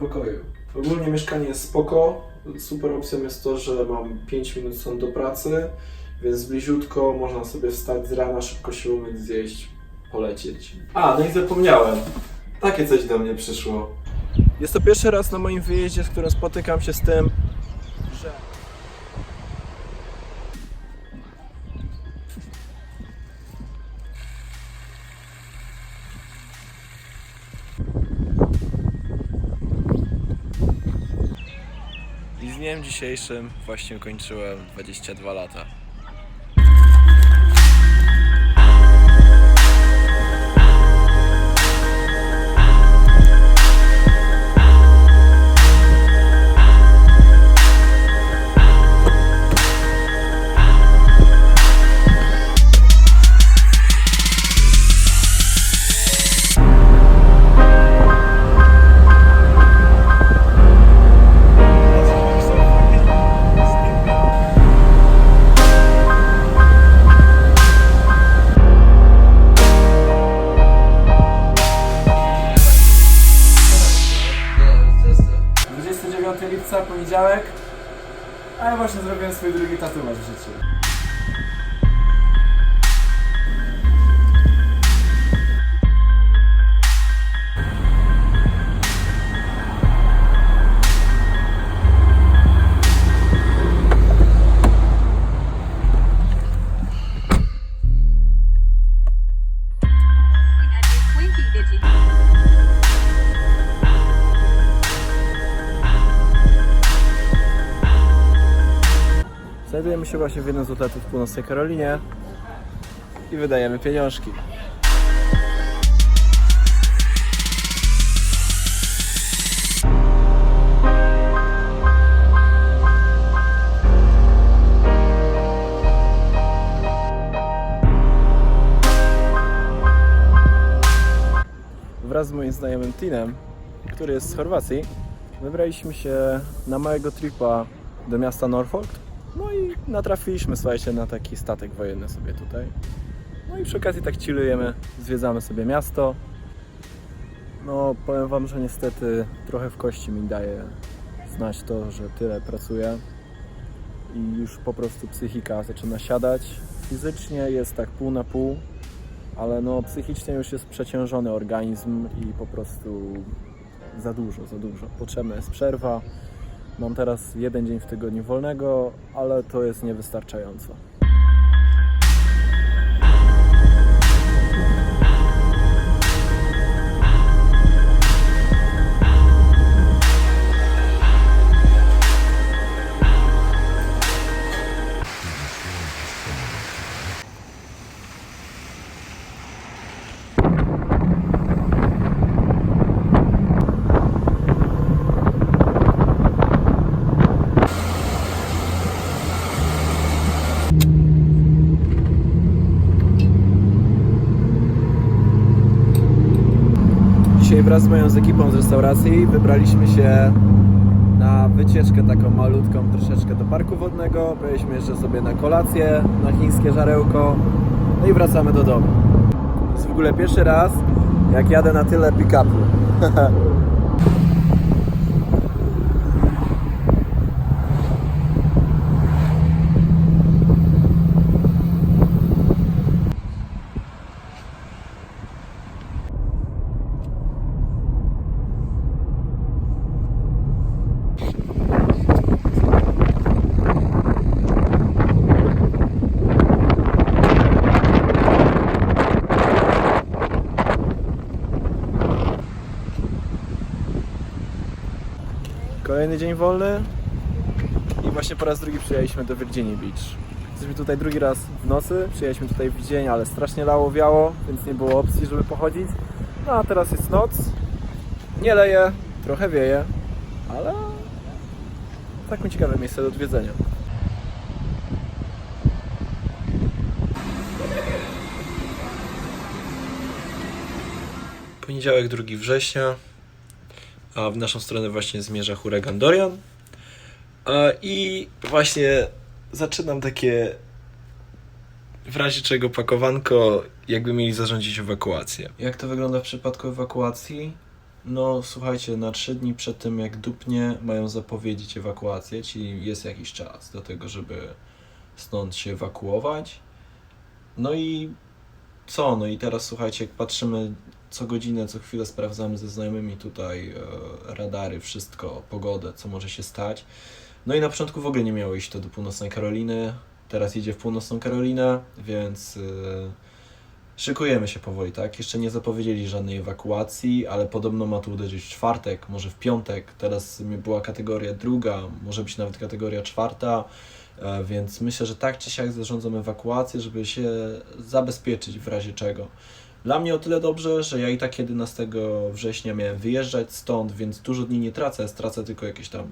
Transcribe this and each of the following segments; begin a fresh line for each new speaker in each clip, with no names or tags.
pokoju. Ogólnie mieszkanie jest spoko. Super opcją jest to, że mam 5 minut stąd do pracy, więc bliziutko można sobie wstać z rana, szybko się umyć, zjeść, polecieć. A, no i zapomniałem. Takie coś do mnie przyszło. Jest to pierwszy raz na moim wyjeździe, z którym spotykam się z tym, dzisiejszym właśnie kończyłem 22 lata. Swój drugi tatuaż w życiu. Znajdujemy się właśnie w jednym z hotelów w północnej Karolinie i wydajemy pieniążki. Wraz z moim znajomym Tinem, który jest z Chorwacji, wybraliśmy się na małego tripa do miasta Norfolk. I natrafiliśmy, słuchajcie, na taki statek wojenny sobie tutaj. No i przy okazji tak chillujemy, zwiedzamy sobie miasto. No, powiem Wam, że niestety trochę w kości mi daje znać to, że tyle pracuję i już po prostu psychika zaczyna siadać. Fizycznie jest tak pół na pół, ale no psychicznie już jest przeciążony organizm i po prostu za dużo, za dużo. Potrzebna jest przerwa. Mam teraz jeden dzień w tygodniu wolnego, ale to jest niewystarczająco. Wraz z moją z ekipą z restauracji wybraliśmy się na wycieczkę taką malutką troszeczkę do parku wodnego. Byliśmy jeszcze sobie na kolację, na chińskie żarełko, no i wracamy do domu. To jest w ogóle pierwszy raz, jak jadę na tyle pick-upu. Kolejny dzień wolny i właśnie po raz drugi przyjechaliśmy do Virginia Beach. Jesteśmy tutaj drugi raz w nocy, przyjechaliśmy tutaj w dzień, ale strasznie lało, wiało, więc nie było opcji, żeby pochodzić. No a teraz jest noc, nie leje, trochę wieje, ale taką ciekawe miejsce do odwiedzenia. Poniedziałek 2 września, a w naszą stronę właśnie zmierza huragan Dorian. I właśnie zaczynam takie w razie czego pakowanko, jakby mieli zarządzić ewakuację. Jak to wygląda w przypadku ewakuacji? No słuchajcie, na trzy dni przed tym jak dupnie mają zapowiedzieć ewakuację, czyli jest jakiś czas do tego, żeby stąd się ewakuować. No i co? No i teraz słuchajcie, jak patrzymy co godzinę, co chwilę sprawdzamy ze znajomymi tutaj e, radary, wszystko, pogodę, co może się stać. No i na początku w ogóle nie miało iść to do północnej Karoliny, teraz idzie w północną Karolinę, więc e, szykujemy się powoli, tak? Jeszcze nie zapowiedzieli żadnej ewakuacji, ale podobno ma tu uderzyć w czwartek, może w piątek. Teraz była kategoria druga, może być nawet kategoria czwarta, e, więc myślę, że tak czy siak zarządzam ewakuację, żeby się zabezpieczyć w razie czego. Dla mnie o tyle dobrze, że ja i tak 11 września miałem wyjeżdżać stąd, więc dużo dni nie tracę, stracę tylko jakieś tam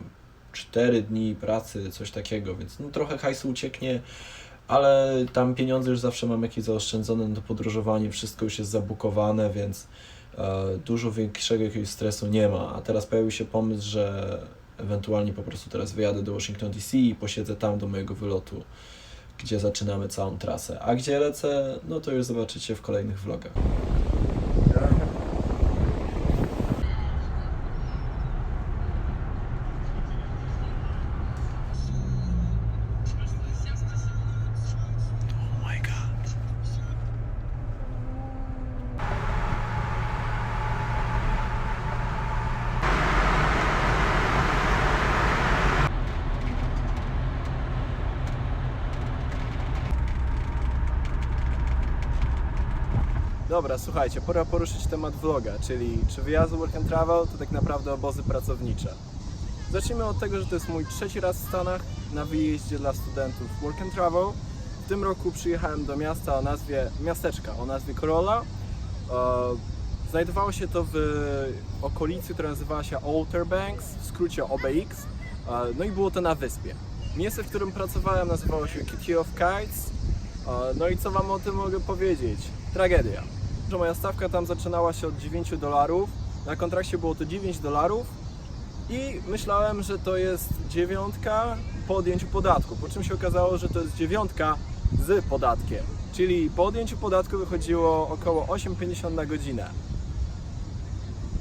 4 dni pracy, coś takiego, więc no, trochę hajsu ucieknie, ale tam pieniądze już zawsze mam jakieś zaoszczędzone na podróżowanie, wszystko już jest zabukowane, więc e, dużo większego jakiegoś stresu nie ma. A teraz pojawił się pomysł, że ewentualnie po prostu teraz wyjadę do Washington DC i posiedzę tam do mojego wylotu, gdzie zaczynamy całą trasę. A gdzie lecę, no to już zobaczycie w kolejnych vlogach. Dobra, słuchajcie, pora poruszyć temat vloga, czyli czy wyjazdy Work and Travel to tak naprawdę obozy pracownicze. Zacznijmy od tego, że to jest mój trzeci raz w Stanach na wyjeździe dla studentów Work and Travel. W tym roku przyjechałem do miasta o nazwie, miasteczka o nazwie Corolla. E, Znajdowało się to w okolicy, która nazywała się Outer Banks, w skrócie OBX. E, No i było to na wyspie. Miejsce, w którym pracowałem nazywało się City of Kites. E, No i co wam o tym mogę powiedzieć? Tragedia. Że moja stawka tam zaczynała się od 9 dolarów, na kontrakcie było to 9 dolarów i myślałem, że to jest dziewiątka po odjęciu podatku, po czym się okazało, że to jest dziewiątka z podatkiem. Czyli po odjęciu podatku wychodziło około 8,50 na godzinę.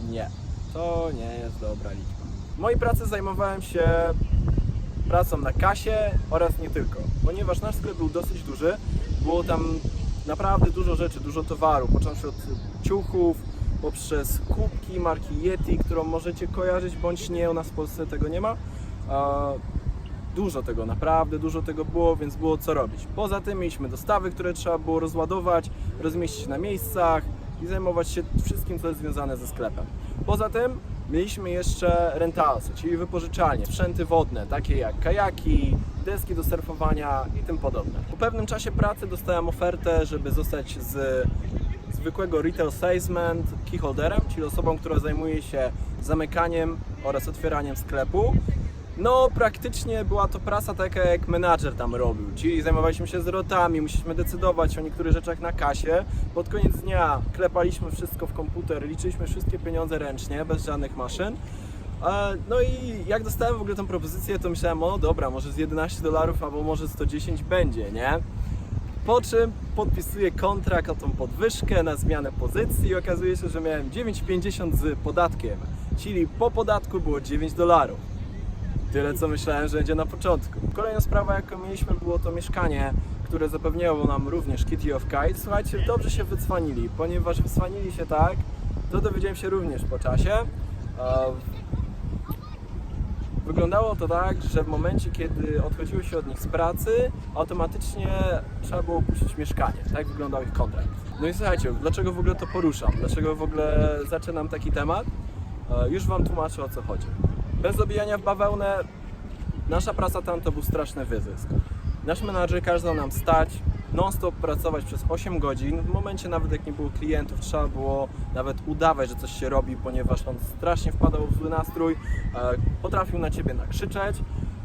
Nie, to nie jest dobra liczba. W mojej pracy zajmowałem się pracą na kasie oraz nie tylko, ponieważ nasz sklep był dosyć duży, było tam naprawdę dużo rzeczy, dużo towaru, począwszy od ciuchów, poprzez kubki marki Yeti, którą możecie kojarzyć bądź nie, u nas w Polsce tego nie ma. Dużo tego, naprawdę dużo tego było, więc było co robić. Poza tym mieliśmy dostawy, które trzeba było rozładować, rozmieścić na miejscach i zajmować się wszystkim, co jest związane ze sklepem. Poza tym mieliśmy jeszcze rentalsy, czyli wypożyczalnie, sprzęty wodne, takie jak kajaki, deski do surfowania i tym podobne. Po pewnym czasie pracy dostałem ofertę, żeby zostać z zwykłego retail salesman keyholderem, czyli osobą, która zajmuje się zamykaniem oraz otwieraniem sklepu. No, praktycznie była to praca taka, jak menadżer tam robił, czyli zajmowaliśmy się zwrotami, musieliśmy decydować o niektórych rzeczach na kasie. Pod koniec dnia klepaliśmy wszystko w komputer, liczyliśmy wszystkie pieniądze ręcznie, bez żadnych maszyn. No i jak dostałem w ogóle tę propozycję, to myślałem, o dobra, może z 11 dolarów albo może 110 będzie, nie? Po czym podpisuję kontrakt o tą podwyżkę na zmianę pozycji i okazuje się, że miałem 9,50 z podatkiem, czyli po podatku było 9 dolarów. Tyle co myślałem, że będzie na początku. Kolejna sprawa, jaką mieliśmy, było to mieszkanie, które zapewniało nam również Kitty of Kites. Słuchajcie, dobrze się wycwanili, ponieważ wycwanili się tak, to dowiedziałem się również po czasie. Wyglądało to tak, że w momencie, kiedy odchodziło się od nich z pracy, automatycznie trzeba było opuścić mieszkanie. Tak wyglądał ich kontrakt. No i słuchajcie, dlaczego w ogóle to poruszam? Dlaczego w ogóle zaczynam taki temat? E, Już Wam tłumaczę o co chodzi. Bez obijania w bawełnę, nasza praca tam to był straszny wyzysk. Nasz menadżer kazał nam stać, non-stop pracować przez 8 godzin. W momencie nawet jak nie było klientów, trzeba było nawet udawać, że coś się robi, ponieważ on strasznie wpadał w zły nastrój, e, potrafił na ciebie nakrzyczeć.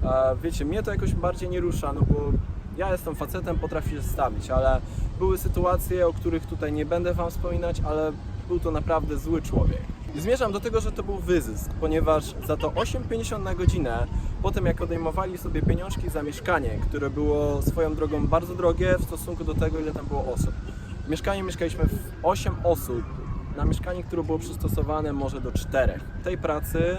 E, Wiecie, mnie to jakoś bardziej nie rusza, no bo ja jestem facetem, potrafię się stawić, ale były sytuacje, o których tutaj nie będę Wam wspominać, ale był to naprawdę zły człowiek. I zmierzam do tego, że to był wyzysk, ponieważ za to 8,50 na godzinę, potem jak odejmowali sobie pieniążki za mieszkanie, które było swoją drogą bardzo drogie w stosunku do tego, ile tam było osób. Mieszkanie mieszkaliśmy w 8 osób, na mieszkanie, które było przystosowane może do czterech. W tej pracy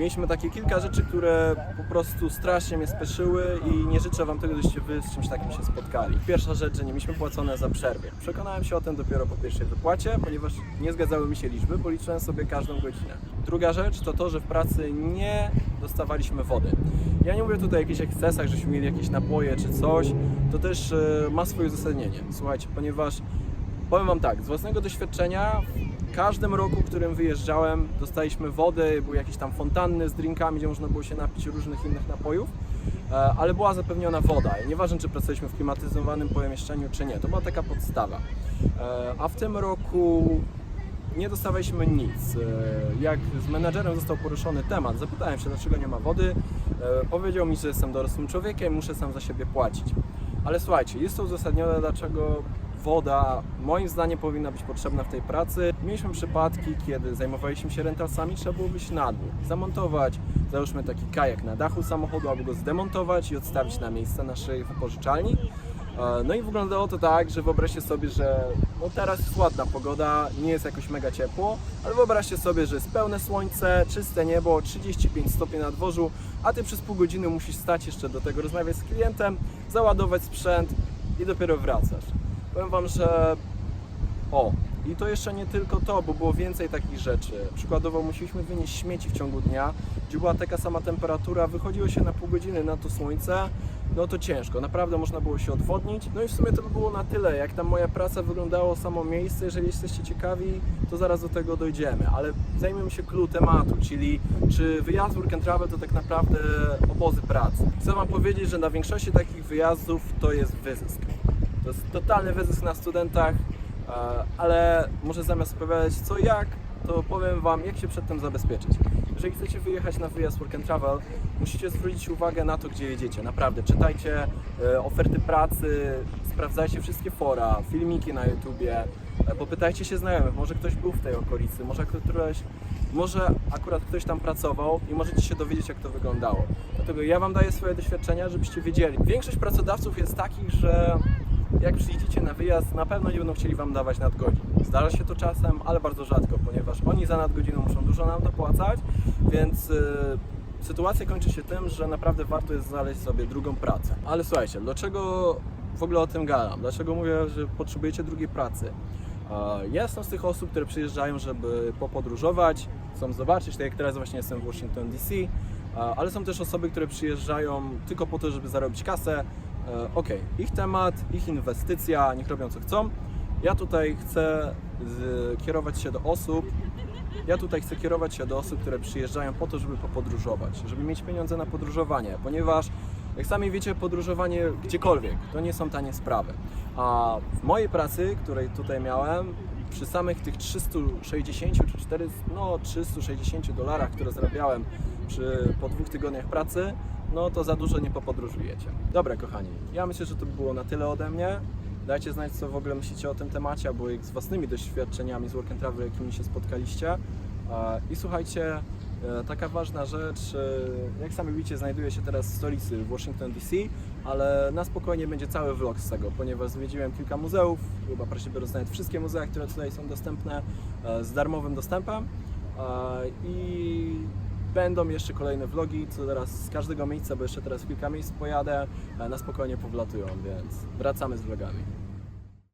mieliśmy takie kilka rzeczy, które po prostu strasznie mnie spieszyły i nie życzę Wam tego, żebyście Wy z czymś takim się spotkali. Pierwsza rzecz, że nie mieliśmy płacone za przerwie. Przekonałem się o tym dopiero po pierwszej wypłacie, ponieważ nie zgadzały mi się liczby, bo liczyłem sobie każdą godzinę. Druga rzecz to to, że w pracy nie dostawaliśmy wody. Ja nie mówię tutaj o jakichś ekscesach, żeśmy mieli jakieś napoje czy coś, to też e, ma swoje uzasadnienie. Słuchajcie, ponieważ Powiem Wam tak, z własnego doświadczenia w każdym roku, w którym wyjeżdżałem, dostaliśmy wodę, były jakieś tam fontanny z drinkami, gdzie można było się napić różnych innych napojów, e, ale była zapewniona woda. I nieważne, czy pracowaliśmy w klimatyzowanym pomieszczeniu, czy nie, to była taka podstawa. E, A w tym roku nie dostawaliśmy nic. E, Jak z menadżerem został poruszony temat, zapytałem się, dlaczego nie ma wody. Powiedział mi, że jestem dorosłym człowiekiem, muszę sam za siebie płacić. Ale słuchajcie, jest to uzasadnione, dlaczego woda moim zdaniem powinna być potrzebna w tej pracy. Mieliśmy przypadki, kiedy zajmowaliśmy się rentalsami, trzeba było być na dół, zamontować, załóżmy taki kajak na dachu samochodu, albo go zdemontować i odstawić na miejsce naszej wypożyczalni. E, No i wyglądało to tak, że wyobraźcie sobie, że no teraz jest ładna pogoda, nie jest jakoś mega ciepło, ale wyobraźcie sobie, że jest pełne słońce, czyste niebo, 35 stopni na dworzu, a ty przez pół godziny musisz stać jeszcze do tego, rozmawiać z klientem, załadować sprzęt i dopiero wracasz. Powiem Wam, że o, i to jeszcze nie tylko to, bo było więcej takich rzeczy. Przykładowo musieliśmy wynieść śmieci w ciągu dnia, gdzie była taka sama temperatura, wychodziło się na pół godziny na to słońce, no to ciężko, naprawdę można było się odwodnić. No i w sumie to by było na tyle, jak tam moja praca wyglądało samo miejsce, jeżeli jesteście ciekawi, to zaraz do tego dojdziemy, ale zajmiemy się clue tematu, czyli czy wyjazd work and travel to tak naprawdę obozy pracy. Chcę Wam powiedzieć, że na większości takich wyjazdów to jest wyzysk. To jest totalny wyzysk na studentach, e, ale może zamiast opowiadać co jak, to powiem Wam, jak się przed tym zabezpieczyć. Jeżeli chcecie wyjechać na wyjazd Work and Travel, musicie zwrócić uwagę na to, gdzie jedziecie. Naprawdę, czytajcie e, oferty pracy, sprawdzajcie wszystkie fora, filmiki na YouTubie, e, popytajcie się znajomych, może ktoś był w tej okolicy, może któreś, może akurat ktoś tam pracował i możecie się dowiedzieć, jak to wyglądało. Dlatego ja Wam daję swoje doświadczenia, żebyście wiedzieli. Większość pracodawców jest takich, że jak przyjdziecie na wyjazd, na pewno nie będą chcieli Wam dawać nadgodzin. Zdarza się to czasem, ale bardzo rzadko, ponieważ oni za nadgodzinę muszą dużo nam dopłacać, więc y, sytuacja kończy się tym, że naprawdę warto jest znaleźć sobie drugą pracę. Ale słuchajcie, dlaczego w ogóle o tym gadam? Dlaczego mówię, że potrzebujecie drugiej pracy? Ja jestem z tych osób, które przyjeżdżają, żeby popodróżować, chcą zobaczyć, tak jak teraz właśnie jestem w Washington DC, ale są też osoby, które przyjeżdżają tylko po to, żeby zarobić kasę. E, Okej, ich temat, ich inwestycja, niech robią co chcą. Ja tutaj chcę kierować się do osób, ja tutaj chcę kierować się do osób, które przyjeżdżają po to, żeby popodróżować, żeby mieć pieniądze na podróżowanie, ponieważ jak sami wiecie, podróżowanie gdziekolwiek to nie są tanie sprawy. A w mojej pracy, której tutaj miałem, przy samych tych 360 czy 400, no 360 dolarach, które zarabiałem przy, po dwóch tygodniach pracy, no to za dużo nie popodróżujecie. Dobra, kochani, ja myślę, że to by było na tyle ode mnie. Dajcie znać, co w ogóle myślicie o tym temacie, albo jak z własnymi doświadczeniami z Work and Travel, jakimi się spotkaliście. I słuchajcie, e, taka ważna rzecz, e, jak sami widzicie, znajduję się teraz w stolicy w Washington DC, ale na spokojnie będzie cały vlog z tego, ponieważ zwiedziłem kilka muzeów, chyba biorąc nawet wszystkie muzea, które tutaj są dostępne e, z darmowym dostępem. I będą jeszcze kolejne vlogi, co teraz z każdego miejsca, bo jeszcze teraz kilka miejsc pojadę, e, na spokojnie powlatują, więc wracamy z vlogami.